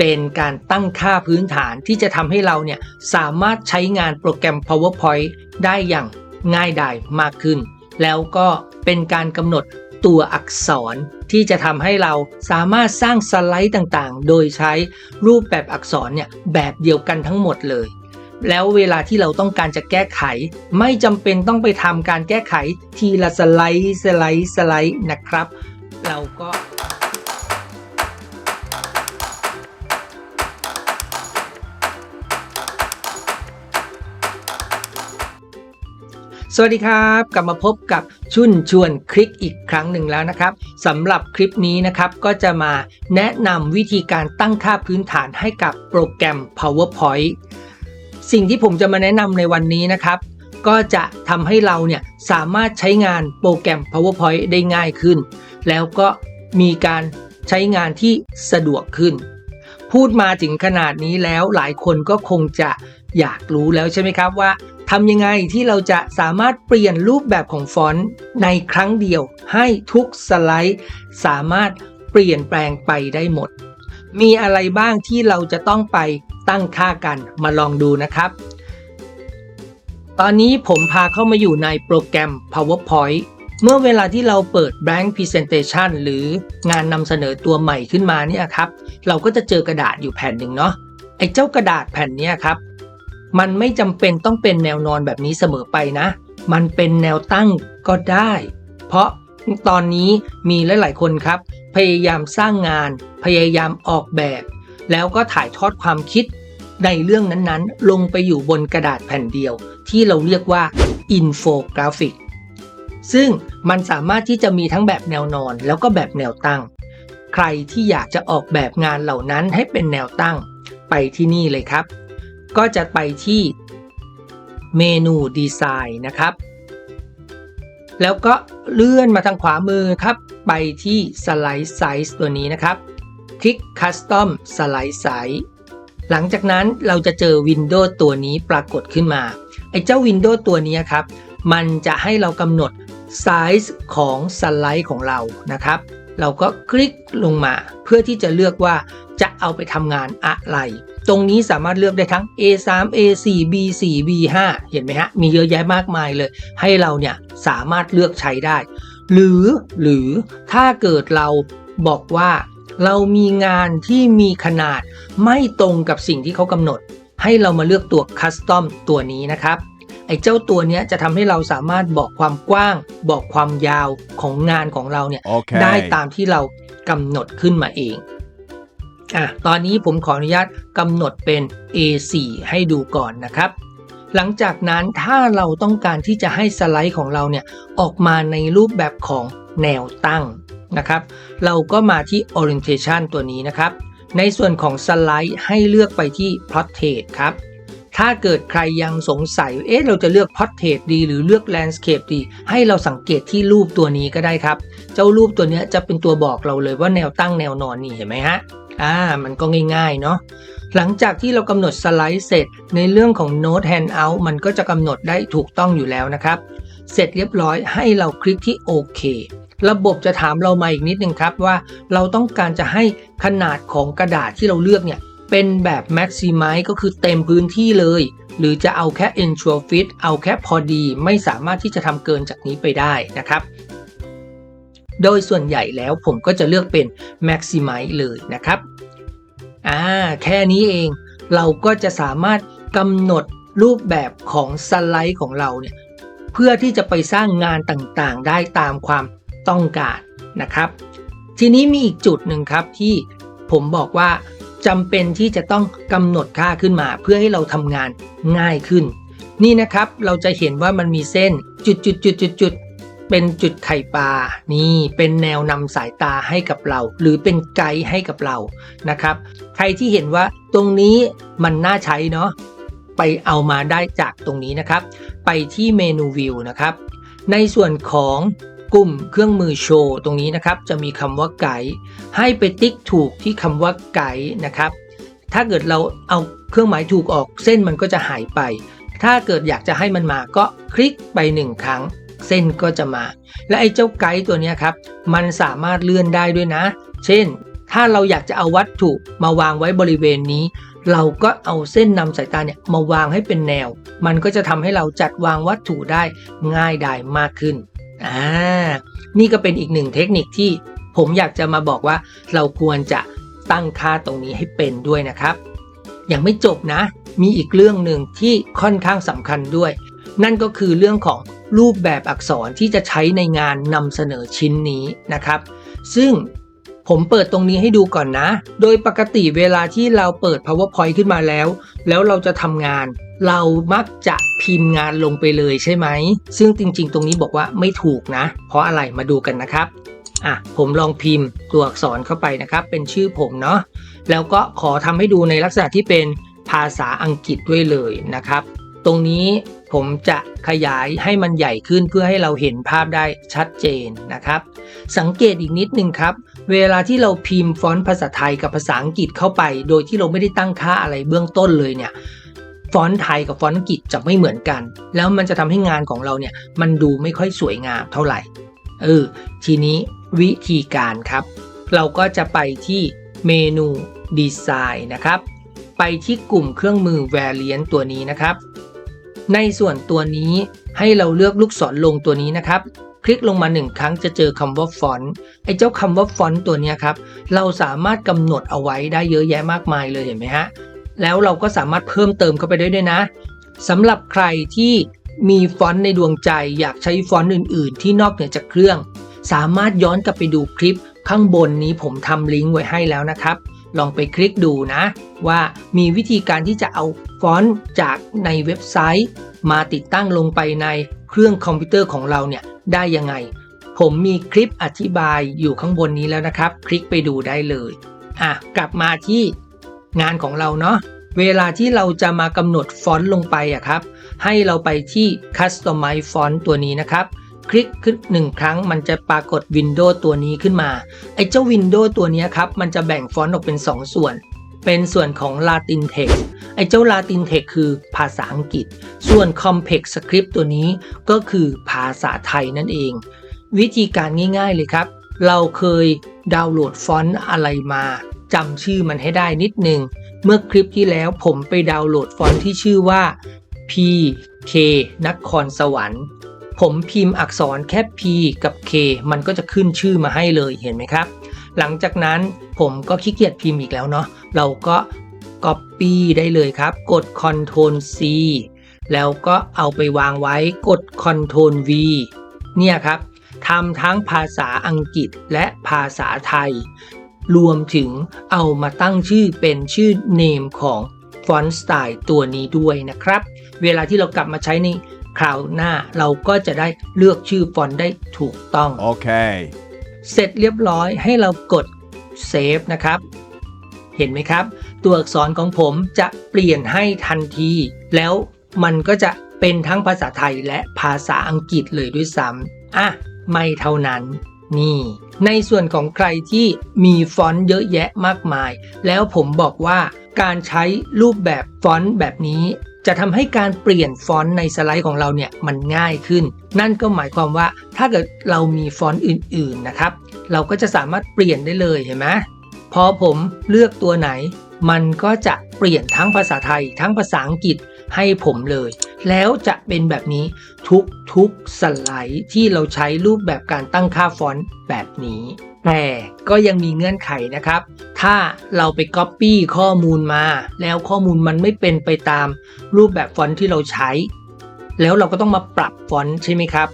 เป็นการตั้งค่าพื้นฐานที่จะทำให้เราเนี่ยสามารถใช้งานโปรแกรม PowerPoint ได้อย่างง่ายดายมากขึ้น แล้วก็เป็นการกำหนดตัวอักษรที่จะทำให้เราสามารถสร้างสไลด์ต่างๆ โดยใช้รูปแบบอักษรเนี่ยแบบเดียวกันทั้งหมดเลย แล้วเวลาที่เราต้องการจะแก้ไข ไม่จำเป็นต้องไปทำการแก้ไขทีละสไลด์สไลด์สไลด์นะครับ เราก็ สวัสดีครับ กลับมาพบกับชุนชวนคลิกอีกครั้งหนึ่งแล้วนะครับสำหรับคลิปนี้นะครับก็จะมาแนะนำวิธีการตั้งค่าพื้นฐานให้กับโปรแกรม PowerPoint สิ่งที่ผมจะมาแนะนำในวันนี้นะครับ ก็จะทำให้เราเนี่ยสามารถใช้งานโปรแกรม PowerPoint ได้ง่ายขึ้น แล้วก็มีการใช้งานที่สะดวกขึ้น พูดมาถึงขนาดนี้แล้วหลายคนก็คงจะอยากรู้แล้วใช่ไหมครับว่า ทำยังไงที่เราจะสามารถเปลี่ยนรูปแบบของฟอนต์ในครั้งเดียว ให้ทุกสไลด์ สามารถเปลี่ยนแปลงไปได้หมด มีอะไรบ้างที่เราจะต้องไปตั้งค่ากันมาลองดูนะครับ ตอนนี้ผมพาเข้ามาอยู่ในโปรแกรม PowerPoint เมื่อเวลาที่เราเปิด Blank Presentation หรืองานนำเสนอตัวใหม่ขึ้นมาเนี่ยครับ เราก็จะเจอกระดาษอยู่แผ่นหนึ่งเนาะไอ้เจ้ากระดาษแผ่นนี้ครับ มันไม่จำเป็นต้องเป็นแนวนอนแบบนี้เสมอไปนะ มันเป็นแนวตั้งก็ได้ เพราะตอนนี้มีหลาย ๆ คนครับ พยายามสร้างงาน พยายามออกแบบ แล้วก็ถ่ายทอดความคิดในเรื่องนั้นๆ ลงไปอยู่บนกระดาษแผ่นเดียว ที่เราเรียกว่าอินโฟกราฟิกซึ่งมันสามารถที่จะมีทั้งแบบแนวนอน แล้วก็แบบแนวตั้ง ใครที่อยากจะออกแบบงานเหล่านั้นให้เป็นแนวตั้งไปที่นี่เลยครับ ก็จะไปที่เมนูดีไซน์นะครับ แล้วก็เลื่อนมาทางขวามือครับ ไปที่สไลด์ไซส์ตัวนี้นะครับ คลิก Custom Slide Size หลังจากนั้นเราจะเจอวินโดว์ตัวนี้ปรากฏขึ้นมา ไอ้เจ้าวินโดว์ตัวนี้ครับ มันจะให้เรากำหนดไซส์ของสไลด์ของเรานะครับ เราก็คลิกลงมาเพื่อที่จะเลือกว่าจะเอาไปทำงานอะไร ตรงนี้สามารถเลือกได้ทั้ง A3 A4 B4 B5 เห็นไหมฮะ มีเยอะแยะมากมายเลย ให้เราเนี่ยสามารถเลือกใช้ได้ หรือหรือถ้าเกิดเราบอกว่าเรามีงานที่มีขนาดไม่ตรงกับสิ่งที่เขากำหนด ให้เรามาเลือกตัว Custom ตัวนี้นะครับไอ้เจ้าตัวเนี้ยจะทำให้เราสามารถบอกความกว้าง บอกความยาวของงานของเราเนี่ย Okay. ได้ตามที่เรากำหนดขึ้นมาเอง อะตอนนี้ผมขออนุญาตกำหนดเป็น A4 ให้ดูก่อนนะครับ หลังจากนั้นถ้าเราต้องการที่จะให้สไลด์ของเราเนี่ยออกมาในรูปแบบของแนวตั้งนะครับ เราก็มาที่ orientation ตัวนี้นะครับ ในส่วนของสไลด์ให้เลือกไปที่ portrait ครับถ้าเกิดใครยังสงสัย เอ๊ะ เราจะเลือก portrait ดี หรือเลือก landscape ดี ให้เราสังเกตที่รูปตัวนี้ก็ได้ครับ เจ้ารูปตัวเนี้ยจะเป็นตัวบอกเราเลยว่าแนวตั้งแนวนอนนี่เห็นไหมฮะ อ่า มันก็ง่ายๆ เนาะ หลังจากที่เรากำหนดสไลด์เสร็จ ในเรื่องของ Note Handout มันก็จะกำหนดได้ถูกต้องอยู่แล้วนะครับ เสร็จเรียบร้อยให้เราคลิกที่โอเคระบบจะถามเรามาอีกนิดนึงครับว่าเราต้องการจะให้ขนาดของกระดาษที่เราเลือกเนี่ย เป็นแบบ Maximize ก็คือเต็มพื้นที่เลย หรือจะเอาแค่ Ensure Fit เอาแค่พอดี ไม่สามารถที่จะทำเกินจากนี้ไปได้นะครับ โดยส่วนใหญ่แล้วผมก็จะเลือกเป็น Maximize เลยนะครับ อ่าแค่นี้เอง เราก็จะสามารถกำหนดรูปแบบของสไลด์ของเราเนี่ยเพื่อที่จะไปสร้างงานต่างๆ ได้ตามความต้องการนะครับ ทีนี้มีอีกจุดหนึ่งครับที่ผมบอกว่าจำเป็นที่จะต้องกำหนดค่าขึ้นมา เพื่อให้เราทำงานง่ายขึ้น นี่นะครับเราจะเห็นว่ามันมีเส้นจุดจุดจุดจุดจุด เป็นจุดไข่ปลานี่เป็นแนวนำสายตาให้กับเรา หรือเป็นไกด์ให้กับเรานะครับ ใครที่เห็นว่าตรงนี้มันน่าใช้เนาะไปเอามาได้จากตรงนี้นะครับ ไปที่เมนูวิวนะครับ ในส่วนของกลุ่มเครื่องมือโชว์ตรงนี้นะครับ จะมีคำว่าไกด์ให้ไปติ๊กถูกที่คำว่าไกด์นะครับ ถ้าเกิดเราเอาเครื่องหมายถูกออกเส้นมันก็จะหายไป ถ้าเกิดอยากจะให้มันมาก็คลิกไปหนึ่งครั้ง เส้นก็จะมา และไอ้เจ้าไกด์ตัวนี้ครับ มันสามารถเลื่อนได้ด้วยนะ เช่น ถ้าเราอยากจะเอาวัตถุมาวางไว้บริเวณนี้ เราก็เอาเส้นนำสายตาเนี่ยมาวางให้เป็นแนว มันก็จะทำให้เราจัดวางวัตถุได้ง่ายดายมากขึ้นอ่านี่ก็เป็นอีกหนึ่งเทคนิคที่ผมอยากจะมาบอกว่าเราควรจะตั้งค่าตรงนี้ให้เป็นด้วยนะครับ ยังไม่จบนะ มีอีกเรื่องหนึ่งที่ค่อนข้างสำคัญด้วย นั่นก็คือเรื่องของ รูปแบบอักษรที่จะใช้ในงานนำเสนอชิ้นนี้นะครับ ซึ่งผมเปิดตรงนี้ให้ดูก่อนนะ โดยปกติเวลาที่เราเปิด powerpoint ขึ้นมาแล้ว แล้วเราจะทำงาน เรามักจะพิมพ์งานลงไปเลยใช่ไหม ซึ่งจริงๆ ตรงนี้บอกว่าไม่ถูกนะ เพราะอะไรมาดูกันนะครับอะผมลองพิมพ์ตัวอักษรเข้าไปนะครับ เป็นชื่อผมเนาะแล้วก็ขอทำให้ดูในลักษณะที่เป็นภาษาอังกฤษด้วยเลยนะครับ ตรงนี้ผมจะขยายให้มันใหญ่ขึ้นเพื่อให้เราเห็นภาพได้ชัดเจนนะครับ สังเกตอีกนิดนึงครับ เวลาที่เราพิมพ์ฟอนต์ภาษาไทยกับภาษาอังกฤษเข้าไป โดยที่เราไม่ได้ตั้งค่าอะไรเบื้องต้นเลยเนี่ยฟอนต์ไทยกับฟอนต์อังกฤษจะไม่เหมือนกัน แล้วมันจะทำให้งานของเราเนี่ยมันดูไม่ค่อยสวยงามเท่าไหร่เออทีนี้วิธีการครับ เราก็จะไปที่เมนูดีไซน์นะครับ ไปที่กลุ่มเครื่องมือ Variant ตัวนี้นะครับ ในส่วนตัวนี้ให้เราเลือกลูกศรลงตัวนี้นะครับ คลิกลงมาหนึ่งครั้งจะเจอคำว่าฟอนต์ไอ้เจ้าคำว่าฟอนต์ตัวนี้ครับ เราสามารถกำหนดเอาไว้ได้เยอะแยะมากมายเลยเห็นไหมฮะ แล้วเราก็สามารถเพิ่มเติมเข้าไปได้ด้วยนะสำหรับใครที่มีฟอนต์ในดวงใจอยากใช้ฟอนต์อื่น ๆ ที่นอกเหนือจากเครื่อง สามารถย้อนกลับไปดูคลิปข้างบนนี้ผมทำลิงก์ไว้ให้แล้วนะครับ ลองไปคลิกดูนะ ว่ามีวิธีการที่จะเอา ฟอนต์จากในเว็บไซต์ มาติดตั้งลงไปในเครื่องคอมพิวเตอร์ของเราเนี่ยได้ยังไง ผมมีคลิปอธิบายอยู่ข้างบนนี้แล้วนะครับ คลิกไปดูได้เลยอะกลับมาที่งานของเราเนาะเวลาที่เราจะมากำหนดฟอนต์ลงไปอะครับ ให้เราไปที่ Customize Font ตัวนี้นะครับ คลิกขึ้นหนึ่งครั้งมันจะปรากฏวินโดว์ตัวนี้ขึ้นมา ไอ้เจ้าวินโดว์ตัวนี้ครับ มันจะแบ่งฟอนต์ออกเป็น 2 ส่วน เป็นส่วนของ Latin Text ไอ้เจ้า Latin Text คือภาษาอังกฤษ ส่วน Complex Script ตัวนี้ก็คือภาษาไทยนั่นเอง วิธีการง่ายๆเลยครับ เราเคยดาวน์โหลดฟอนต์อะไรมาจำชื่อมันให้ได้นิดนึงเมื่อคลิปที่แล้วผมไปดาวน์โหลดฟอนต์ที่ชื่อว่า PK นครสวรรค์ผมพิมพ์อักษรแค่ P กับ K มันก็จะขึ้นชื่อมาให้เลยเห็นไหมครับ หลังจากนั้นผมก็ขี้เกียจพิมพ์อีกแล้วเนาะเราก็ Copy ได้เลยครับ กด Ctrl C แล้วก็เอาไปวางไว้กด Ctrl V เนี่ยครับทำทั้งภาษาอังกฤษและภาษาไทย รวมถึงเอามาตั้งชื่อเป็นชื่อ name ของฟอนต์สไตล์ตัวนี้ด้วยนะครับ เวลาที่เรากลับมาใช้ในคราวหน้าเราก็จะได้เลือกชื่อฟอนต์ได้ถูกต้อง Okay. เเสร็จเรียบร้อยให้เรากดเซฟนะครับ เห็นไหมครับ ตัวอักษรของผมจะเปลี่ยนให้ทันที แล้วมันก็จะเป็นทั้งภาษาไทยและภาษาอังกฤษเลยด้วยซ้ำอะ ไม่เท่านั้น นี่ ในส่วนของใครที่มีฟอนต์เยอะแยะมากมาย แล้วผมบอกว่าการใช้รูปแบบฟอนต์แบบนี้ จะทำให้การเปลี่ยนฟอนต์ในสไลด์ของเราเนี่ยมันง่ายขึ้น นั่นก็หมายความว่าถ้าเกิดเรามีฟอนต์อื่นๆนะครับ เราก็จะสามารถเปลี่ยนได้เลยเห็นไหมพอผมเลือกตัวไหน มันก็จะเปลี่ยนทั้งภาษาไทย ทั้งภาษาอังกฤษ ให้ผมเลย แล้วจะเป็นแบบนี้ทุกๆสไลด์ที่เราใช้รูปแบบการตั้งค่าฟอนต์แบบนี้ แต่ก็ยังมีเงื่อนไขนะครับ ถ้าเราไป Copy ข้อมูลมา แล้วข้อมูลมันไม่เป็นไปตามรูปแบบฟอนต์ที่เราใช้ แล้วเราก็ต้องมาปรับฟอนต์ใช่ไหมครับ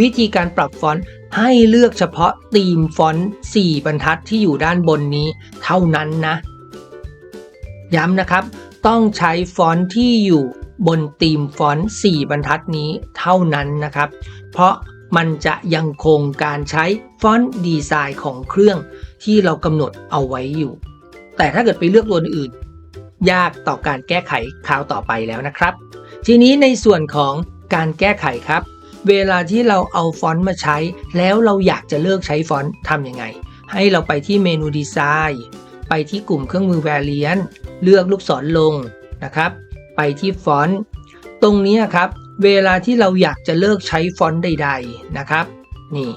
วิธีการปรับฟอนต์ให้เลือกเฉพาะธีมฟอนต์ 4 บรรทัดที่อยู่ด้านบนนี้ เท่านั้นนะ ย้ำนะครับ ต้องใช้ฟอนต์ที่อยู่บนธีมฟอนต์ 4 บรรทัดนี้เท่านั้นนะครับ เพราะมันจะยังคงการใช้ฟอนต์ดีไซน์ของเครื่องที่เรากำหนดเอาไว้อยู่ แต่ถ้าเกิดไปเลือกตัวอื่น ยากต่อการแก้ไขคราวต่อไปแล้วนะครับ ทีนี้ในส่วนของการแก้ไขครับ เวลาที่เราเอาฟอนต์มาใช้ แล้วเราอยากจะเลิกใช้ฟอนต์ทำยังไง ให้เราไปที่เมนูดีไซน์ ไปที่กลุ่มเครื่องมือ Variant เลือกลูกศรลงนะครับ ไปที่ฟอนต์ตรงนี้ครับ เวลาที่เราอยากจะเลิกใช้ฟอนต์ใด ๆนะครับ นี่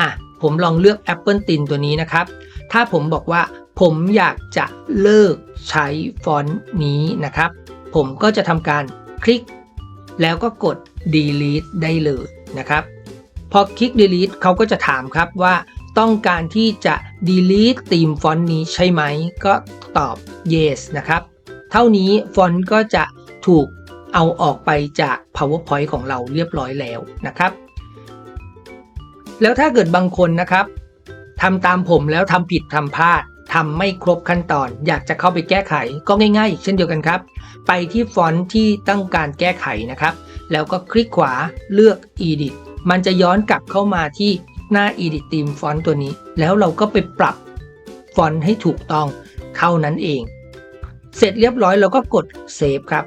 อะผมลองเลือก Apple Tin ตัวนี้นะครับ ถ้าผมบอกว่าผมอยากจะเลิกใช้ฟอนต์นี้นะครับ ผมก็จะทำการคลิก แล้วก็กด delete ได้เลยนะครับ พอคลิก delete เขาก็จะถามครับว่า ต้องการที่จะ delete ธีมฟอนต์นี้ใช่ไหม ก็ตอบ yes นะครับ เท่านี้ฟอนต์ก็จะถูกเอาออกไปจาก powerpoint ของเราเรียบร้อยแล้วนะครับ แล้วถ้าเกิดบางคนนะครับทำตามผมแล้วทำผิดทำพลาดทำไม่ครบขั้นตอน อยากจะเข้าไปแก้ไขก็ง่ายๆเช่นเดียวกันครับ ไปที่ฟอนต์ที่ต้องการแก้ไขนะครับ แล้วก็คลิกขวาเลือก edit มันจะย้อนกลับเข้ามาที่ หน้า edit theme ฟอนต์ตัวนี้ แล้วเราก็ไปปรับฟอนต์ให้ถูกต้องเท่านั้นเอง เสร็จเรียบร้อยเราก็กด save ครับ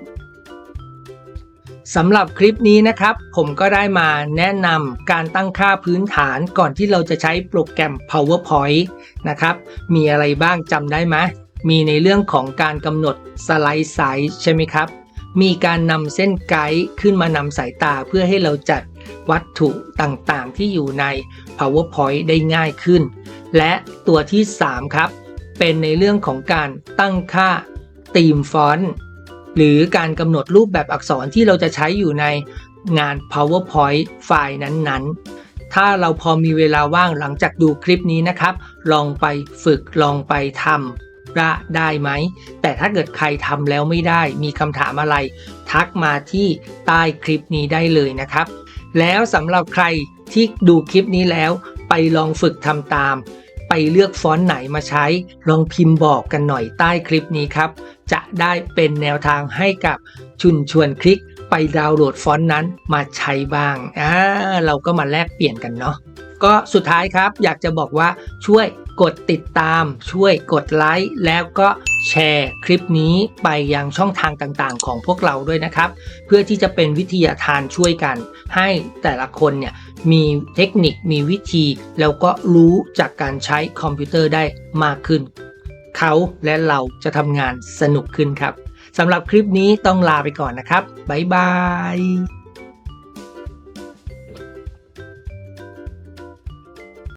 สำหรับคลิปนี้นะครับ ผมก็ได้มาแนะนำการตั้งค่าพื้นฐานก่อนที่เราจะใช้โปรแกรม PowerPoint นะครับ มีอะไรบ้างจำได้ไหมมีในเรื่องของการกำหนดสไลด์ไซส์ใช่ไหมครับ มีการนำเส้นไกด์ขึ้นมานำสายตาเพื่อให้เราจัด วัตถุต่างๆ ที่อยู่ใน PowerPoint ได้ง่ายขึ้น และตัวที่ 3 ครับ เป็นในเรื่องของการตั้งค่าธีมฟอนต์หรือการกำหนดรูปแบบอักษรที่เราจะใช้อยู่ในงาน PowerPoint ไฟล์นั้นๆ ถ้าเราพอมีเวลาว่างหลังจากดูคลิปนี้นะครับ ลองไปฝึกลองไปทำว่าได้ไหม แต่ถ้าเกิดใครทำแล้วไม่ได้ มีคำถามอะไร ทักมาที่ใต้คลิปนี้ได้เลยนะครับ แล้วสำหรับใครที่ดูคลิปนี้แล้ว ไปลองฝึกทำตาม ไปเลือกฟอนต์ไหนมาใช้ ลองพิมพ์บอกกันหน่อยใต้คลิปนี้ครับ จะได้เป็นแนวทางให้กับชุนชวนคลิกไปดาวน์โหลดฟอนต์นั้นมาใช้บ้างอ่าเราก็มาแลกเปลี่ยนกันเนาะก็สุดท้ายครับอยากจะบอกว่าช่วยกดติดตาม ช่วยกดไลค์แล้วก็ แชร์คลิปนี้ไปยังช่องทางต่างๆ ของพวกเราด้วยนะครับ เพื่อที่จะเป็นวิทยาทานช่วยกัน ให้แต่ละคนเนี่ยมีเทคนิคมีวิธี แล้วก็รู้จากการใช้คอมพิวเตอร์ได้มากขึ้น เขาและเราจะทำงานสนุกขึ้นครับสำหรับคลิปนี้ต้องลาไปก่อนนะครับบ๊ายบาย